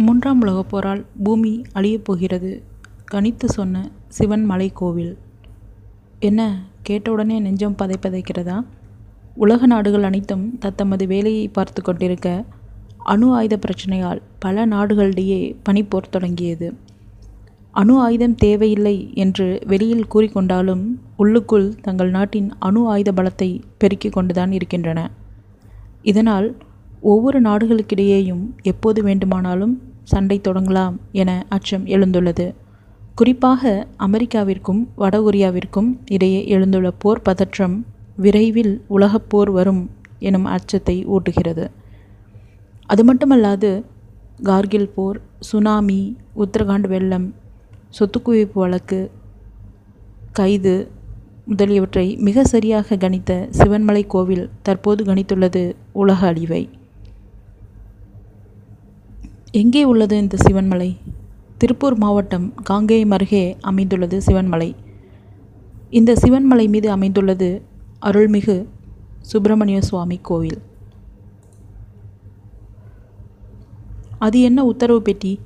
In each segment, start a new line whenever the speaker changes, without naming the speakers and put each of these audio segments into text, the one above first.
மூன்றாம் உலகப் போரால் பூமி அழியப் போகிறது. கணித்து சொன்ன சிவன் மலை கோவில் என்ன கேட்டவுடனே நெஞ்சம் பதைபதைக்கிறதா? உலக நாடுகள் அனைத்தும் தத்தமது வேலையை பார்த்து கொண்டிருக்க அணு ஆயுத பிரச்சனையால் பல நாடுகளிடையே பனிப்போர் தொடங்கியது. அணு ஆயுதம் தேவையில்லை என்று வெளியில் கூறிக்கொண்டாலும் உள்ளுக்குள் தங்கள் நாட்டின் அணு ஆயுத பலத்தை பெருக்கிக் கொண்டுதான் இருக்கின்றன. இதனால் ஒவ்வொரு நாடுகளுக்கிடையேயும் எப்போது வேண்டுமானாலும் சண்டை தொடங்கலாம் என அச்சம் எழுந்துள்ளது. குறிப்பாக அமெரிக்காவிற்கும் வடகொரியாவிற்கும் இடையே எழுந்துள்ள போர் பதற்றம் விரைவில் உலகப்போர் வரும் எனும் அச்சத்தை ஊட்டுகிறது. அது மட்டுமல்லாது கார்கில் போர் சுனாமி உத்தரகாண்ட் வெள்ளம் சொத்துக்குவிப்பு வழக்கு கைது முதலியவற்றை மிக சரியாக கணித்த சிவன்மலை கோவில் தற்போது கணித்துள்ளது உலக அழிவை. எங்கே உள்ளது இந்த சிவன்மலை? திருப்பூர் மாவட்டம் காங்கேயம் அருகே அமைந்துள்ளது சிவன்மலை. இந்த சிவன்மலை மீது அமைந்துள்ளது அருள்மிகு சுப்பிரமணிய சுவாமி கோவில். அது என்ன உத்தரவு பெட்டி?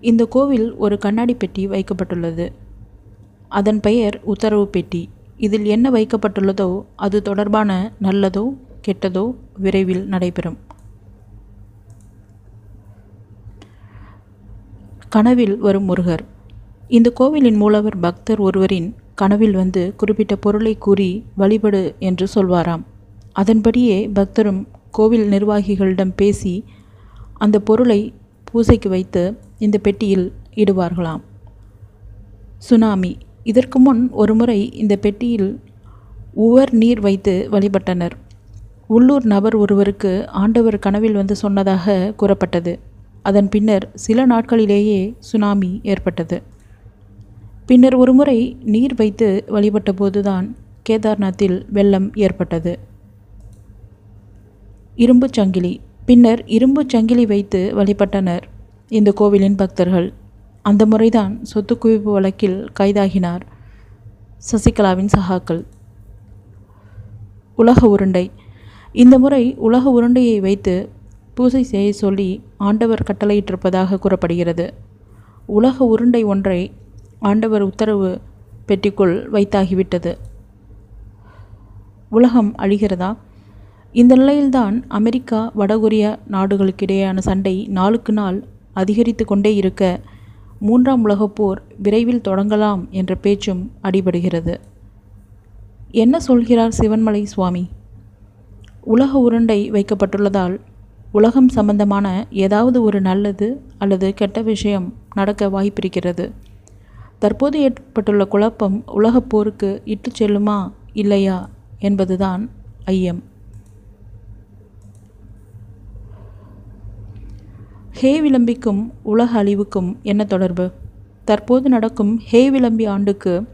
இந்த கோவில் ஒரு கண்ணாடி பெட்டி வைக்கப்பட்டுள்ளது. அதன் பெயர் உத்தரவு பெட்டி. இதில் என்ன வைக்கப்பட்டுள்ளதோ அது தொடர்பான நல்லதோ கெட்டதோ விரைவில் நடைபெறும். கனவில் வரும் முருகர். இந்த கோவிலின் மூலவர் பக்தர் ஒருவரின் கனவில் வந்து குறிப்பிட்ட பொருளை கூறி வழிபடு என்று சொல்வாராம். அதன்படியே பக்தரும் கோவில் நிர்வாகிகளிடம் பேசி அந்த பொருளை பூசைக்கு வைத்து இந்த பெட்டியில் இடுவார்களாம். சுனாமி. இதற்கு முன் ஒருமுறை இந்த பெட்டியில் உவர் நீர் வைத்து வழிபட்டனர். உள்ளூர் நபர் ஒருவருக்கு ஆண்டவர் கனவில் வந்து சொன்னதாக கூறப்பட்டது. அதன் பின்னர் சில நாட்களிலேயே சுனாமி ஏற்பட்டது. பின்னர் ஒருமுறை நீர் வைத்து வழிபட்ட போதுதான் கேதார்நாத்தில் வெள்ளம் ஏற்பட்டது. இரும்பு சங்கிலி. பின்னர் இரும்பு சங்கிலி வைத்து வழிபட்டனர் இந்த கோவிலின் பக்தர்கள். அந்த முறைதான் சொத்து குவிப்பு வழக்கில் கைதாகினார் சசிகலாவின் சகாக்கள். உலக உருண்டை. இந்த முறை உலக உருண்டையை வைத்து பூசை செய்ய சொல்லி ஆண்டவர் கட்டளையிட்டிருப்பதாக கூறப்படுகிறது. உலக உருண்டை ஒன்றை ஆண்டவர் உத்தரவு பெட்டிக்குள் வைத்தாகிவிட்டது. உலகம் அழிகிறதா? இந்த நிலையில்தான் அமெரிக்கா வடகொரியா நாடுகளுக்கிடையேயான சண்டை நாளுக்கு நாள் அதிகரித்து கொண்டே இருக்க மூன்றாம் உலகப் போர் விரைவில் தொடங்கலாம் என்ற பேச்சும் அடிபடுகிறது. என்ன சொல்கிறார் சிவன்மலை சுவாமி? உலக உருண்டை வைக்கப்பட்டுள்ளதால் உலகம் சம்பந்தமான ஏதாவது ஒரு நல்லது அல்லது கெட்ட விஷயம் நடக்க வாய்ப்பிருக்கிறது. தற்போது ஏற்பட்டுள்ள குழப்பம் உலகப் போருக்கு இட்டு செல்லுமா இல்லையா என்பதுதான் ஐயம். ஹே விளம்பிக்கும் உலக அழிவுக்கும் என்ன தொடர்பு? தற்போது நடக்கும் ஹே விளம்பி ஆண்டுக்கு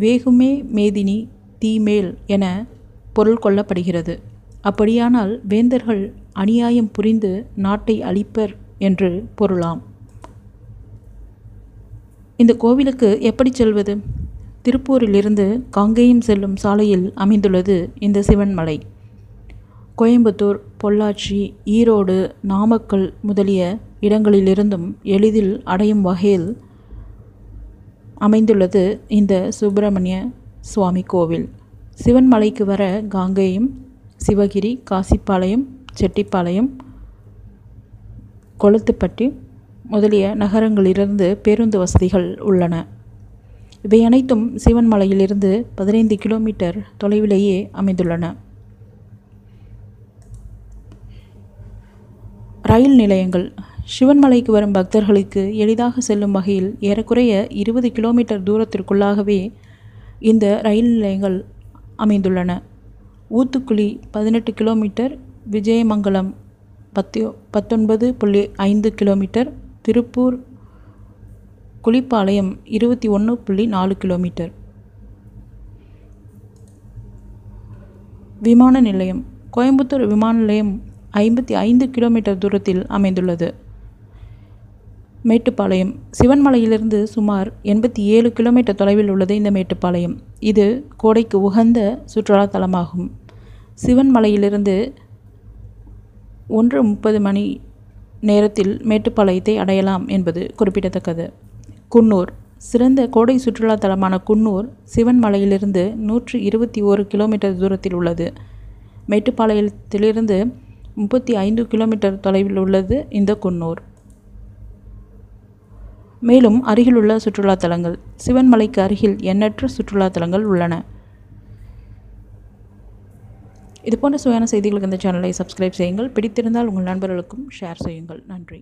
வேகுமே மேதினி தீமேல் என பொருள் கொள்ளப்படுகிறது. அப்படியானால் வேந்தர்கள் அநியாயம் புரிந்து நாட்டை அழிப்பர் என்று பொருளாம். இந்த கோவிலுக்கு எப்படி செல்வது? திருப்பூரிலிருந்து காங்கேயம் செல்லும் சாலையில் அமைந்துள்ளது இந்த சிவன்மலை கோயம்புத்தூர் பொள்ளாச்சி ஈரோடு நாமக்கல் முதலிய இடங்களிலிருந்தும் எளிதில் அடையும் வகையில் அமைந்துள்ளது இந்த சுப்பிரமணிய சுவாமி கோவில். சிவன்மலைக்கு வர காங்கேயம் சிவகிரி காசிப்பாளையம் செட்டிப்பாளையம் கொளுத்துப்பட்டி முதலிய நகரங்களிலிருந்து பேருந்து வசதிகள் உள்ளன. இவை அனைத்தும் சிவன்மலையிலிருந்து பதினைந்து கிலோமீட்டர் தொலைவிலேயே அமைந்துள்ளன. ரயில் நிலையங்கள். சிவன்மலைக்கு வரும் பக்தர்களுக்கு எளிதாக செல்லும் வகையில் ஏறக்குறைய இருபது கிலோமீட்டர் தூரத்திற்குள்ளாகவே இந்த ரயில் நிலையங்கள் அமைந்துள்ளன. ஊத்துக்குளி பதினெட்டு கிலோமீட்டர் விஜயமங்கலம் பத்து பத்தொன்பது புள்ளி ஐந்து கிலோமீட்டர் திருப்பூர் குளிப்பாளையம் இருபத்தி ஒன்று புள்ளி நாலு கிலோமீட்டர். விமான நிலையம். கோயம்புத்தூர் விமான நிலையம் ஐம்பத்தி ஐந்து கிலோமீட்டர் தூரத்தில் அமைந்துள்ளது. மேட்டுப்பாளையம். சிவன்மலையிலிருந்து சுமார் எண்பத்தி ஏழு கிலோமீட்டர் தொலைவில் உள்ளது இந்த மேட்டுப்பாளையம். இது கோடைக்கு உகந்த சுற்றுலா தலமாகும் சிவன்மலையிலிருந்து ஒன்று முப்பது மணி நேரத்தில் மேட்டுப்பாளையத்தை அடையலாம் என்பது குறிப்பிடத்தக்கது. குன்னூர். சிறந்த கோடை சுற்றுலா தலமான குன்னூர் சிவன் மலையிலிருந்து நூற்று இருபத்தி ஓரு கிலோமீட்டர் தூரத்தில் உள்ளது. மேட்டுப்பாளையத்திலிருந்து முப்பத்தி ஐந்து கிலோமீட்டர் தொலைவில் உள்ளது இந்த குன்னூர். மேலும் அருகிலுள்ள சுற்றுலா தலங்கள் சிவன்மலைக்கு அருகில் எண்ணற்ற சுற்றுலா தலங்கள் உள்ளன. இது போன்ற சுவையான செய்திகளுக்கு இந்த சேனலை சப்ஸ்கிரைப் செய்யுங்கள். பிடித்திருந்தால் உங்கள் நண்பர்களுக்கும் ஷேர் செய்யுங்கள். நன்றி.